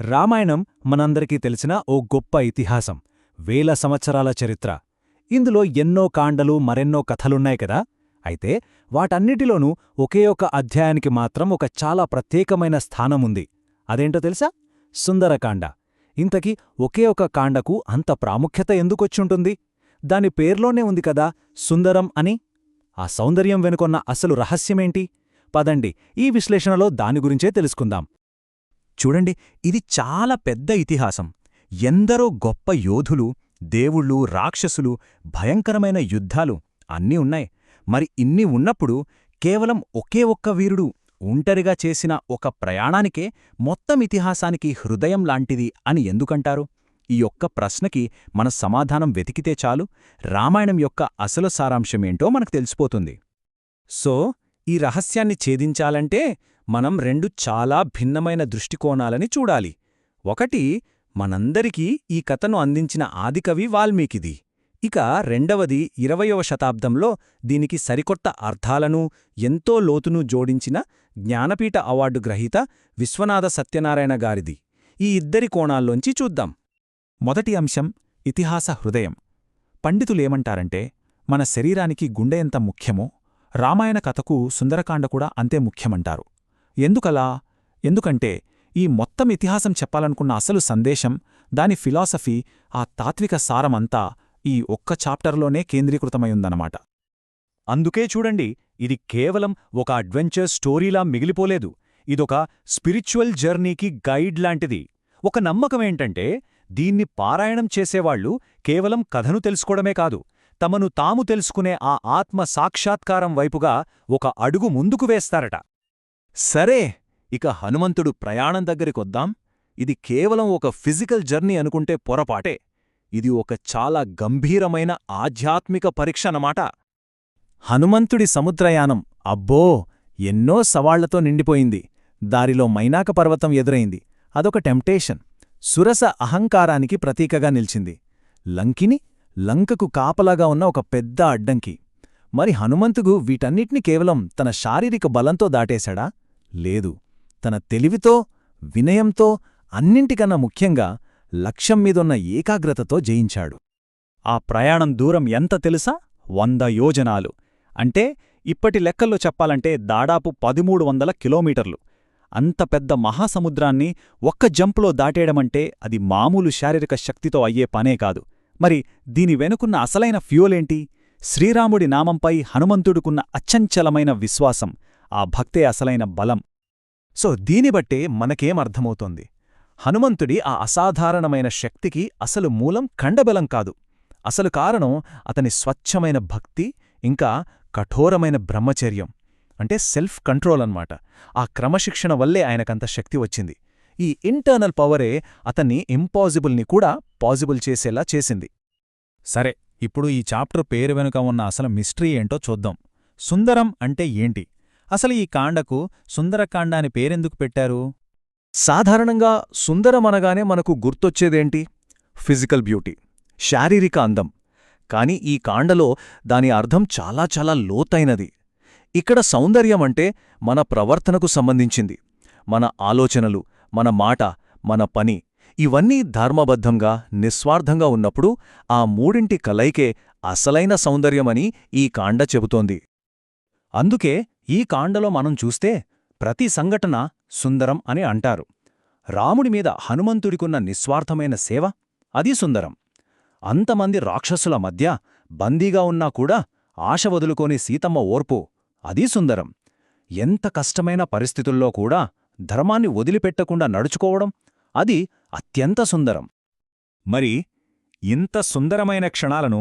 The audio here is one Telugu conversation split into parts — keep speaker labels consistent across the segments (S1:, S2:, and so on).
S1: రామాయణం మనందరికీ తెలిసిన ఓ గొప్ప ఇతిహాసం వేల సంవత్సరాల చరిత్ర. ఇందులో ఎన్నో కాండలు మరెన్నో కథలున్నాయి కదా? అయితే వాటన్నిటిలోనూ ఒకే ఒక అధ్యాయానికి మాత్రం ఒక చాలా ప్రత్యేకమైన స్థానముంది. అదేంటో తెలుసా? సుందరకాండ. ఇంతకీ ఒకే ఒక కాండకు అంత ప్రాముఖ్యత ఎందుకొచ్చుంటుంది? దాని పేర్లోనే ఉంది కదా సుందరం అని? ఆ సౌందర్యం వెనుకొన్న అసలు రహస్యమేంటి? పదండి ఈ విశ్లేషణలో దాని గురించే తెలుసుకుందాం.
S2: చూడండి ఇది చాలా పెద్ద ఇతిహాసం. ఎందరో గొప్ప యోధులు దేవుళ్ళు రాక్షసులు భయంకరమైన యుద్ధాలు అన్నీ ఉన్నాయి. మరి ఇన్ని ఉన్నప్పుడు కేవలం ఒకే ఒక్క వీరుడు ఒంటరిగా చేసిన ఒక ప్రయాణానికే మొత్తం ఇతిహాసానికి హృదయం లాంటిది అని ఎందుకంటారు? ఈ ఒక్క ప్రశ్నకి మన సమాధానం వెతికితే చాలు. రామాయణం యొక్క అసలు సారాంశమేంటో మనకు తెలిసిపోతుంది.
S1: సో ఈ రహస్యాన్ని ఛేదించాలంటే మనం రెండు చాలా భిన్నమైన దృష్టికోణాలని చూడాలి. ఒకటి మనందరికీ ఈ కథను అందించిన ఆదికవి వాల్మీకిది. ఇక రెండవది ఇరవయవ శతాబ్దంలో దీనికి సరికొత్త అర్థాలను ఎంతో లోతును జోడించిన జ్ఞానపీఠ అవార్డు గ్రహీత విశ్వనాథ సత్యనారాయణ గారిది. ఈ ఇద్దరి కోణాల్లోంచి చూద్దాం.
S2: మొదటి అంశం ఇతిహాస హృదయం. పండితులేమంటారంటే మన శరీరానికి గుండె ఎంత ముఖ్యమో రామాయణ కథకు సుందరకాండ కూడా అంతే ముఖ్యమంటారు. ఎందుకలా? ఎందుకంటే ఈ మొత్తం ఇతిహాసం చెప్పాలనుకున్న అసలు సందేశం దాని ఫిలాసఫీ ఆ తాత్విక సారమంతా ఈ ఒక్క చాప్టర్లోనే కేంద్రీకృతమైందన్నమాట
S1: అందుకే చూడండి ఇది కేవలం ఒక అడ్వెంచర్ స్టోరీలా మిగిలిపోలేదు. ఇదొక స్పిరిచువల్ జర్నీకి గైడ్ లాంటిది. ఒక నమ్మకమేంటంటే దీన్ని పారాయణం చేసేవాళ్ళు కేవలం కథను తెలుసుకోవడమే కాదు తమను తాము తెలుసుకునే ఆ ఆత్మ సాక్షాత్కారం వైపుగా ఒక అడుగు ముందుకు వేస్తారట.
S2: సరే ఇక హనుమంతుడు ప్రయాణం దగ్గరికొద్దాం ఇది కేవలం ఒక ఫిజికల్ జర్నీ అనుకుంటే పొరపాటే. ఇది ఒక చాలా గంభీరమైన ఆధ్యాత్మిక పరీక్ష అన్నమాట. హనుమంతుడి సముద్రయానం అబ్బో ఎన్నో సవాళ్ళతో నిండిపోయింది. దారిలో మైనాక పర్వతం ఎదురైంది. అదొక టెంప్టేషన్. సురస అహంకారానికి ప్రతీకగా నిలిచింది. లంకిని లంకకు కాపలాగా ఉన్న ఒక పెద్ద అడ్డంకి. మరి హనుమంతుగు వీటన్నిటిని కేవలం తన శారీరక బలంతో దాటేశాడా? లేదు. తన తెలివితో వినయంతో అన్నింటికన్నా ముఖ్యంగా లక్ష్యం మీదున్న ఏకాగ్రతతో జయించాడు.
S1: ఆ ప్రయాణం దూరం ఎంత తెలుసా? వంద యోజనాలు. అంటే ఇప్పటి లెక్కల్లో చెప్పాలంటే దాదాపు పదిమూడు వందల కిలోమీటర్లు. అంత పెద్ద మహాసముద్రాన్ని ఒక్క జంప్లో దాటేయడమంటే అది మామూలు శారీరక శక్తితో అయ్యే పనే కాదు. మరి దీని వెనుకున్న అసలైన ఫ్యూలేంటి? శ్రీరాముడి నామంపై హనుమంతుడుకున్న అచ్చంచలమైన విశ్వాసం. ఆ భక్తే అసలైన బలం.
S2: సో దీనిబట్టే మనకేమర్థమవుతోంది హనుమంతుడి ఆ అసాధారణమైన శక్తికి అసలు మూలం ఖండబలం కాదు. అసలు కారణం అతని స్వచ్ఛమైన భక్తి ఇంకా కఠోరమైన బ్రహ్మచర్యం అంటే సెల్ఫ్ కంట్రోల్ అన్నమాట. ఆ క్రమశిక్షణ వల్లే ఆయనకంత శక్తి వచ్చింది. ఈ ఇంటర్నల్ పవరే అతన్ని ఇంపాసిబుల్ని కూడా పాజిబుల్ చేసేలా చేసింది. సరే ఇప్పుడు ఈ చాప్టర్ పేరు వెనుక ఉన్న అసలు మిస్టరీ ఏంటో చూద్దాం. సుందరం అంటే ఏంటి? అసలు ఈ కాండకు సుందరకాండ అని పేరెందుకు పెట్టారు? సాధారణంగా సుందరమనగానే మనకు గుర్తొచ్చేదేంటి? ఫిజికల్ బ్యూటీ శారీరక అందం. కాని ఈ కాండలో దాని అర్థం చాలా చాలా లోతైనది. ఇక్కడ సౌందర్యమంటే మన ప్రవర్తనకు సంబంధించింది. మన ఆలోచనలు మన మాట మన పని ఇవన్నీ ధర్మబద్ధంగా నిస్వార్థంగా ఉన్నప్పుడు ఆ మూడింటి కలయికే అసలైన సౌందర్యమని ఈ కాండ చెబుతోంది. అందుకే ఈ కాండలో మనం చూస్తే ప్రతి సంఘటన సుందరం అని అంటారు. రాముడి మీద హనుమంతుడికున్న నిస్వార్థమైన సేవ అది సుందరం. అంతమంది రాక్షసుల మధ్య బందీగా ఉన్నా కూడా ఆశ వదులుకోని సీతమ్మ ఓర్పు అది సుందరం. ఎంత కష్టమైన పరిస్థితుల్లో కూడా ధర్మాన్ని వదిలిపెట్టకుండా నడుచుకోవడం అది అత్యంత సుందరం.
S1: మరి ఇంత సుందరమైన క్షణాలను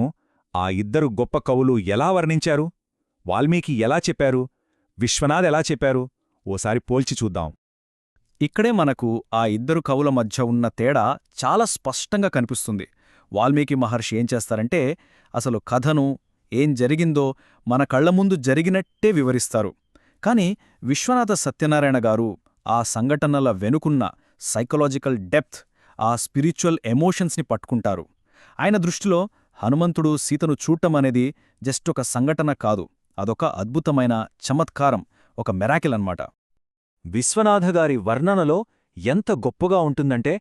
S1: ఆ ఇద్దరు గొప్ప కవులు ఎలా వర్ణించారు? వాల్మీకి ఎలా చెప్పారు? విశ్వనాథ్ ఎలా చెప్పారు? ఓసారి పోల్చి చూద్దాం.
S2: ఇక్కడే మనకు ఆ ఇద్దరు కవుల మధ్య ఉన్న తేడా చాలా స్పష్టంగా కనిపిస్తుంది. వాల్మీకి మహర్షి ఏం చేస్తారంటే అసలు కథను ఏం జరిగిందో మన కళ్ళ ముందు జరిగినట్టే వివరిస్తారు. కాని విశ్వనాథ సత్యనారాయణ గారు ఆ సంఘటనల వెనుకున్న సైకలాజికల్ డెప్త్ ఆ స్పిరిచువల్ ఎమోషన్స్ని పట్టుకుంటారు. ఆయన దృష్టిలో హనుమంతుడు సీతను చూడటం అనేది జస్ట్ ఒక సంఘటన కాదు. అదొక అద్భుతమైన చమత్కారం ఒక మెరాకిల్ అన్నమాట
S1: విశ్వనాథగారి వర్ణనలో
S2: ఎంత గొప్పగా ఉంటుందంటే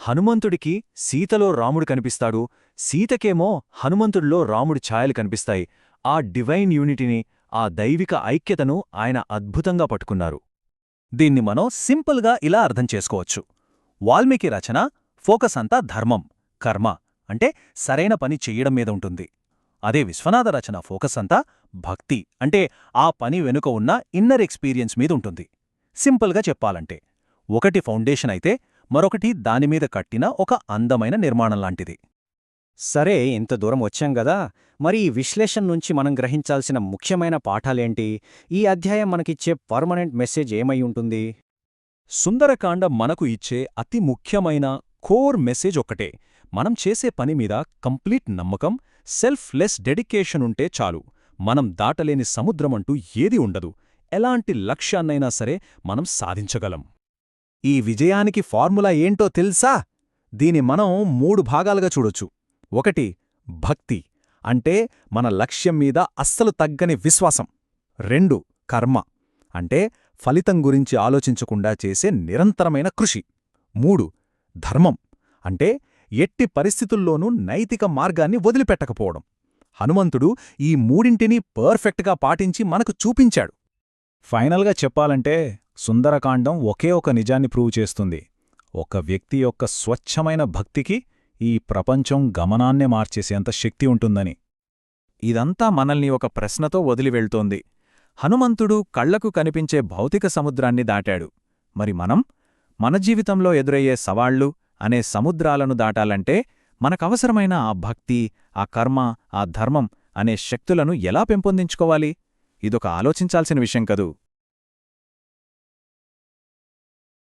S2: హనుమంతుడికి సీతలో రాముడు కనిపిస్తాడు సీతకేమో హనుమంతుడిలో రాముడి ఛాయలు కనిపిస్తాయి ఆ డివైన్ యూనిటీని ఆ దైవిక ఐక్యతను ఆయన అద్భుతంగా పట్టుకున్నారు. దీన్ని మనం సింపుల్గా ఇలా అర్థం చేసుకోవచ్చు. వాల్మీకి రచన ఫోకస్ అంతా ధర్మం కర్మ అంటే సరైన పని చెయ్యడం మీద ఉంటుంది. అదే విశ్వనాథ రచన ఫోకస్ అంతా భక్తి. అంటే ఆ పని వెనుక ఉన్న ఇన్నర్ ఎక్స్పీరియన్స్ మీద ఉంటుంది. సింపుల్గా చెప్పాలంటే ఒకటి ఫౌండేషన్ అయితే మరొకటి దానిమీద కట్టిన ఒక అందమైన నిర్మాణం లాంటిది.
S3: సరే ఇంత దూరం వచ్చాం గదా! మరి ఈ విశ్లేషణ నుంచి మనం గ్రహించాల్సిన ముఖ్యమైన పాఠాలేంటి? ఈ అధ్యాయం మనకిచ్చే పర్మనెంట్ మెసేజ్ ఏమై ఉంటుంది?
S2: సుందరకాండ మనకు ఇచ్చే అతి ముఖ్యమైన కోర్ మెసేజ్ ఒక్కటే. మనం చేసే పని మీద కంప్లీట్ నమ్మకం సెల్ఫ్ లెస్ డెడికేషన్ ఉంటే చాలు. మనం దాటలేని సముద్రమంటూ ఏది ఉండదు. ఎలాంటి లక్ష్యాన్నైనా సరే మనం సాధించగలం. ఈ విజయానికి ఫార్ములా ఏంటో తెలుసా? దీని మనం మూడు భాగాలుగా చూడొచ్చు. ఒకటి భక్తి. అంటే మన లక్ష్యం మీద అస్సలు తగ్గని విశ్వాసం. రెండు కర్మ. అంటే ఫలితం గురించి ఆలోచించకుండా చేసే నిరంతరమైన కృషి. మూడు ధర్మం. అంటే ఎట్టి పరిస్థితుల్లోనూ నైతిక మార్గాన్ని వదిలిపెట్టకపోవడం. హనుమంతుడు ఈ మూడింటినీ పర్ఫెక్ట్గా పాటించి మనకు చూపించాడు.
S1: ఫైనల్గా చెప్పాలంటే సుందరకాండం ఒకే ఒక నిజాన్ని ప్రూవ్ చేస్తుంది. ఒక వ్యక్తి యొక్క స్వచ్ఛమైన భక్తికి ఈ ప్రపంచం గమనాన్నే మార్చేసేంత శక్తి ఉంటుందని.
S2: ఇదంతా మనల్ని ఒక ప్రశ్నతో వదిలివెళ్తోంది హనుమంతుడు కళ్ళకు కనిపించే భౌతిక సముద్రాన్ని దాటాడు. మరి మనం? మన జీవితంలో ఎదురయ్యే సవాళ్ళు అనే సముద్రాలను దాటాలంటే మనకవసరమైన ఆ భక్తి ఆ కర్మ ఆ ధర్మం అనే శక్తులను ఎలా పెంపొందించుకోవాలి? ఇదొక ఆలోచించాల్సిన విషయం కదూ.